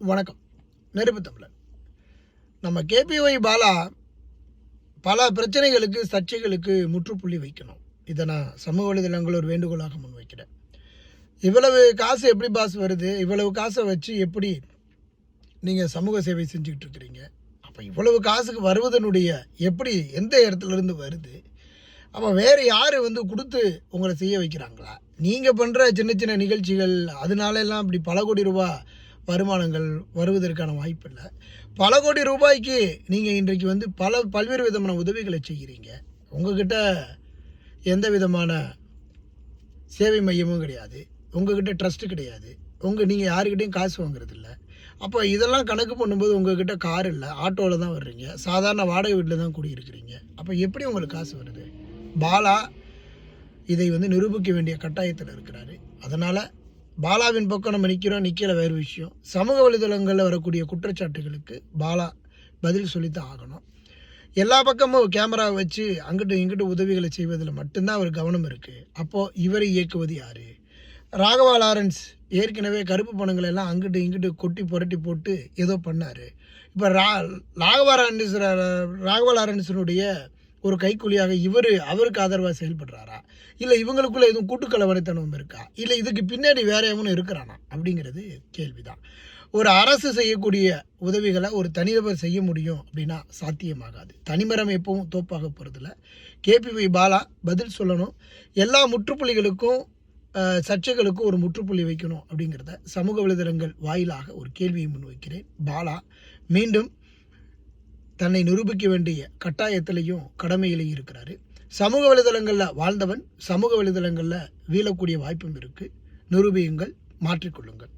வணக்கம். நெருப்பு தமிழன் நம்ம கேபிஒய் பாலா பல பிரச்சனைகளுக்கு சர்ச்சைகளுக்கு முற்றுப்புள்ளி வைக்கணும். இதை நான் சமூக வலைதளங்கள் ஒரு வேண்டுகோளாக முன்வைக்கிறேன். இவ்வளவு காசு எப்படி பாஸ் வருது? இவ்வளவு காசை வச்சு எப்படி நீங்கள் சமூக சேவை செஞ்சுக்கிட்டு இருக்கிறீங்க? அப்போ இவ்வளவு காசுக்கு வருவதனுடைய எப்படி எந்த இடத்துல இருந்து வருது? அப்போ வேறு யார் வந்து கொடுத்து உங்களை செய்ய வைக்கிறாங்களா? நீங்கள் பண்ணுற சின்ன சின்ன நிகழ்ச்சிகள் அதனால எல்லாம் இப்படி பல கோடி ரூபா வருமானங்கள் வருவதற்கான வாய்ப்பு இல்லை பல கோடி ரூபாய்க்கு நீங்கள் இன்றைக்கு வந்து பல பல்வேறு விதமான உதவிகளை செய்கிறீங்க. உங்ககிட்ட எந்த விதமான சேவை மையமும் கிடையாது. உங்ககிட்ட ட்ரஸ்ட்டு கிடையாது. உங்கள் நீங்கள் யாருக்கிட்டையும் காசு வாங்குறதில்ல. அப்போ இதெல்லாம் கணக்கு பண்ணும்போது உங்ககிட்ட கார் இல்லை ஆட்டோவில் தான் வர்றீங்க. சாதாரண வாடகை வீட்டில் தான் குடியிருக்கிறீங்க. அப்போ எப்படி உங்களுக்கு காசு வருது? பாலா இதை வந்து நிரூபிக்க வேண்டிய கட்டாயத்தில் இருக்கிறாரு. அதனால் பாலாவின் பக்கம் நம்ம நிற்கிறோம் நிற்கிற வேறு விஷயம். சமூக வலைதளங்களில் வரக்கூடிய குற்றச்சாட்டுகளுக்கு பாலா பதில் சொல்லித்தான் ஆகணும். எல்லா பக்கமும் கேமரா வச்சு அங்கிட்டு இங்கிட்டு உதவிகளை செய்வதில் மட்டும்தான் அவர் கவனம் இருக்குது அப்போது இவரை இயக்குவது யார்? ராகவா லாரன்ஸ் ஏற்கனவே கருப்பு பணங்களை எல்லாம் அங்கிட்டு இங்கிட்டு கொட்டி புரட்டி போட்டு ஏதோ பண்ணார். இப்போ ரா ராகவா லாரன்ஸ் ராகவா லாரன்ஸினுடைய ஒரு கைக்கூலியாக இவர் அவருக்கு ஆதரவாக செயல்படுறாரா? இல்லை இவங்களுக்குள்ள எதுவும் கூட்டுக்கலவனைத்தனம் இருக்கா? இல்லை இதுக்கு பின்னாடி வேற எவனும் இருக்கிறானா? அப்படிங்கிறது கேள்விதான். ஒரு அரசு செய்யக்கூடிய உதவிகளை ஒரு தனிநபர் செய்ய முடியும் அப்படின்னா சாத்தியமாகாது. தனிமரம் எப்பவும் தோப்பாக போகிறதில்ல கேபிவி பாலா பதில் சொல்லணும். எல்லா முற்றுப்புள்ளிகளுக்கும் சர்ச்சைகளுக்கும் ஒரு முற்றுப்புள்ளி வைக்கணும் அப்படிங்கிறத சமூக வலைதளங்கள் வாயிலாக ஒரு கேள்வியை முன்வைக்கிறேன். பாலா மீண்டும் தன்னை நிரூபிக்க வேண்டிய கட்டாயத்திலையும் கடமையிலையும் இருக்கிறாரு. சமூக வலைதளங்களில் வாழ்ந்தவன் சமூக வலைதளங்களில் வீழக்கூடிய வாய்ப்பும் இருக்குது நிரூபியுங்கள் மாற்றிக்கொள்ளுங்கள்.